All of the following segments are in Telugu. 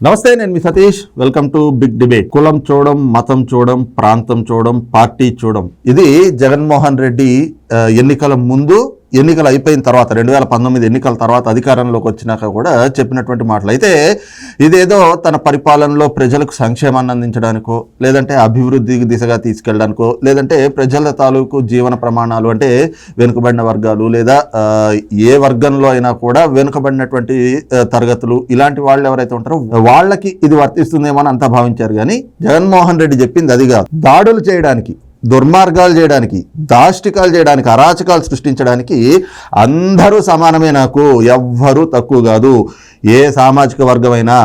నమస్తే నేను మీ Satish. Welcome to big debate కులం చూడడం మతం చూడడం ప్రాంతం చూడడం పార్టీ చూడడం ఇది జగన్మోహన్ రెడ్డి ఎన్నికల ముందు ఎన్నికలు అయిపోయిన తర్వాత రెండు వేల పంతొమ్మిది ఎన్నికల తర్వాత అధికారంలోకి వచ్చినాక కూడా చెప్పినటువంటి మాటలు. అయితే ఇదేదో తన పరిపాలనలో ప్రజలకు సంక్షేమాన్ని అందించడానికో లేదంటే అభివృద్ధికి దిశగా తీసుకెళ్ళడానికో లేదంటే ప్రజల తాలూకు జీవన ప్రమాణాలు అంటే వెనుకబడిన వర్గాలు లేదా ఏ వర్గంలో అయినా కూడా వెనుకబడినటువంటి తరగతులు ఇలాంటి వాళ్ళు ఎవరైతే ఉంటారో వాళ్ళకి ఇది వర్తిస్తుందేమో అని అంతా భావించారు. కానీ జగన్మోహన్ రెడ్డి చెప్పింది అది కాదు. దాడులు చేయడానికి దుర్మార్గాలు చేయడానికి దాష్టికాలు చేయడానికి అరాచకాలు సృష్టించడానికి అందరూ సమానమే నాకు ఎవ్వరూ తక్కువ కాదు. ఏ సామాజిక వర్గమైనా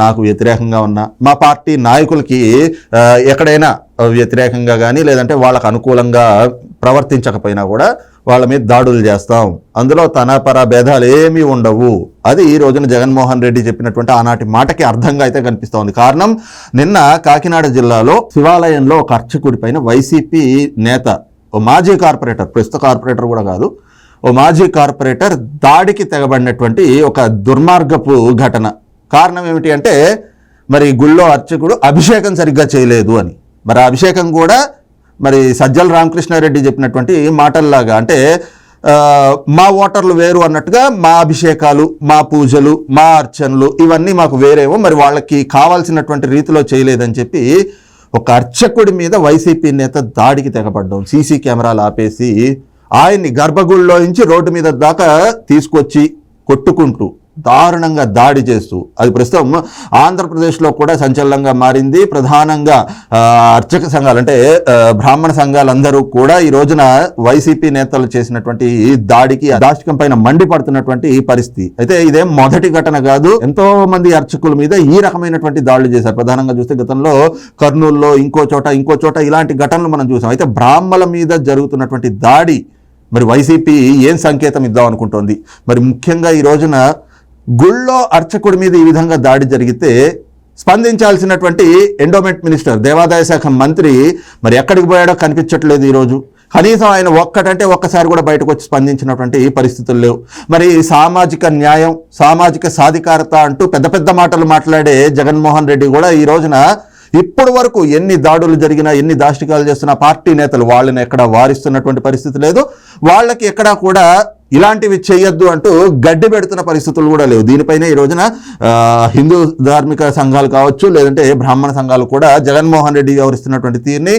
నాకు వ్యతిరేకంగా ఉన్న మా పార్టీ నాయకులకి ఎక్కడైనా వ్యతిరేకంగా కానీ లేదంటే వాళ్ళకు అనుకూలంగా ప్రవర్తించకపోయినా కూడా వాళ్ళ మీద దాడులు చేస్తాం. అందులో తనపర భేదాలు ఏమీ ఉండవు. అది ఈ రోజున జగన్మోహన్ రెడ్డి చెప్పినటువంటి ఆనాటి మాటకి అర్థంగా అయితే కనిపిస్తోంది. కారణం నిన్న కాకినాడ జిల్లాలో శివాలయంలో ఒక అర్చకుడి పైన వైసీపీ నేత ఓ మాజీ కార్పొరేటర్ ప్రస్తుత కార్పొరేటర్ కూడా కాదు ఓ మాజీ కార్పొరేటర్ దాడికి తెగబడినటువంటి ఒక దుర్మార్గపు ఘటన. కారణం ఏమిటి అంటే మరి గుళ్ళో అర్చకుడు అభిషేకం సరిగ్గా చేయలేదు అని. మరి అభిషేకం కూడా మరి సజ్జల రామకృష్ణారెడ్డి చెప్పినటువంటి మాటల్లాగా అంటే మా ఓటర్లు వేరు అన్నట్టుగా మా అభిషేకాలు మా పూజలు మా అర్చనలు ఇవన్నీ మాకు వేరేమో మరి వాళ్ళకి కావాల్సినటువంటి రీతిలో చేయలేదని చెప్పి ఒక అర్చకుడి మీద వైసీపీ నేత దాడికి తెగబడ్డాం సీసీ కెమెరాలు ఆపేసి ఆయన్ని గర్భగుడిలో నుంచి రోడ్డు మీద దాకా తీసుకొచ్చి కొట్టుకుంటూ దారుణంగా దాడి చేస్తూ అది ప్రస్తుతం ఆంధ్రప్రదేశ్లో కూడా సంచలనంగా మారింది. ప్రధానంగా అర్చక సంఘాలు అంటే బ్రాహ్మణ సంఘాలందరూ కూడా ఈ రోజున వైసీపీ నేతలు చేసినటువంటి ఈ దాడికి దాష్టికం పైన మండిపడుతున్నటువంటి పరిస్థితి. అయితే ఇదేం మొదటి ఘటన కాదు ఎంతో మంది అర్చకుల మీద ఈ రకమైనటువంటి దాడులు చేశారు. ప్రధానంగా చూస్తే గతంలో కర్నూలులో ఇంకో చోట ఇంకో చోట ఇలాంటి ఘటనలు మనం చూసాం. అయితే బ్రాహ్మణుల మీద జరుగుతున్నటువంటి దాడి మరి వైసీపీ ఏం సంకేతం ఇద్దాం అనుకుంటోంది? మరి ముఖ్యంగా ఈ రోజున గుళ్ళో అర్చకుడి మీద ఈ విధంగా దాడి జరిగితే స్పందించాల్సినటువంటి ఎండోమెంట్ మినిస్టర్ దేవాదాయ శాఖ మంత్రి మరి ఎక్కడికి పోయాడో కనిపించట్లేదు ఈరోజు. కనీసం ఆయన ఒక్కటంటే ఒక్కసారి కూడా బయటకు వచ్చి స్పందించినటువంటి పరిస్థితులు లేవు. మరి సామాజిక న్యాయం సామాజిక సాధికారత అంటూ పెద్ద పెద్ద మాటలు మాట్లాడే జగన్మోహన్ రెడ్డి కూడా ఈ రోజున ఇప్పటి వరకు ఎన్ని దాడులు జరిగినా ఎన్ని దాష్టికాలు చేస్తున్నా పార్టీ నేతలు వాళ్ళని ఎక్కడ వారిస్తున్నటువంటి పరిస్థితి లేదు. వాళ్ళకి ఎక్కడా కూడా ఇలాంటివి చేయొద్దు అంటూ గడ్డి పెడుతున్న పరిస్థితులు కూడా లేవు. దీనిపైన ఈ రోజున హిందూ ధార్మిక సంఘాలు కావచ్చు లేదంటే బ్రాహ్మణ సంఘాలు కూడా జగన్మోహన్ రెడ్డి వ్యవహరిస్తున్నటువంటి తీరుని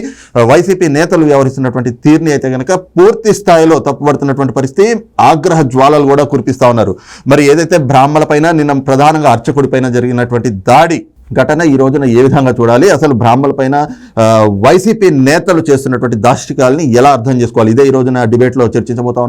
వైసీపీ నేతలు వ్యవహరిస్తున్నటువంటి తీరుని అయితే కనుక పూర్తి స్థాయిలో తప్పుపడుతున్నటువంటి పరిస్థితి ఆగ్రహ జ్వాలలు కూడా కురిపిస్తా ఉన్నారు. మరి ఏదైతే బ్రాహ్మణ పైన నిన్న ప్రధానంగా అర్చకుడి పైన జరిగినటువంటి దాడి ఘటన ఈ రోజున ఏ విధంగా చూడాలి? అసలు బ్రాహ్మణులపైన వైసీపీ నేతలు చేస్తున్నటువంటి దాష్టికాలని ఎలా అర్థం చేసుకోవాలి? ఇదే ఈ రోజున డిబేట్లో చర్చించబోతా ఉన్నాం.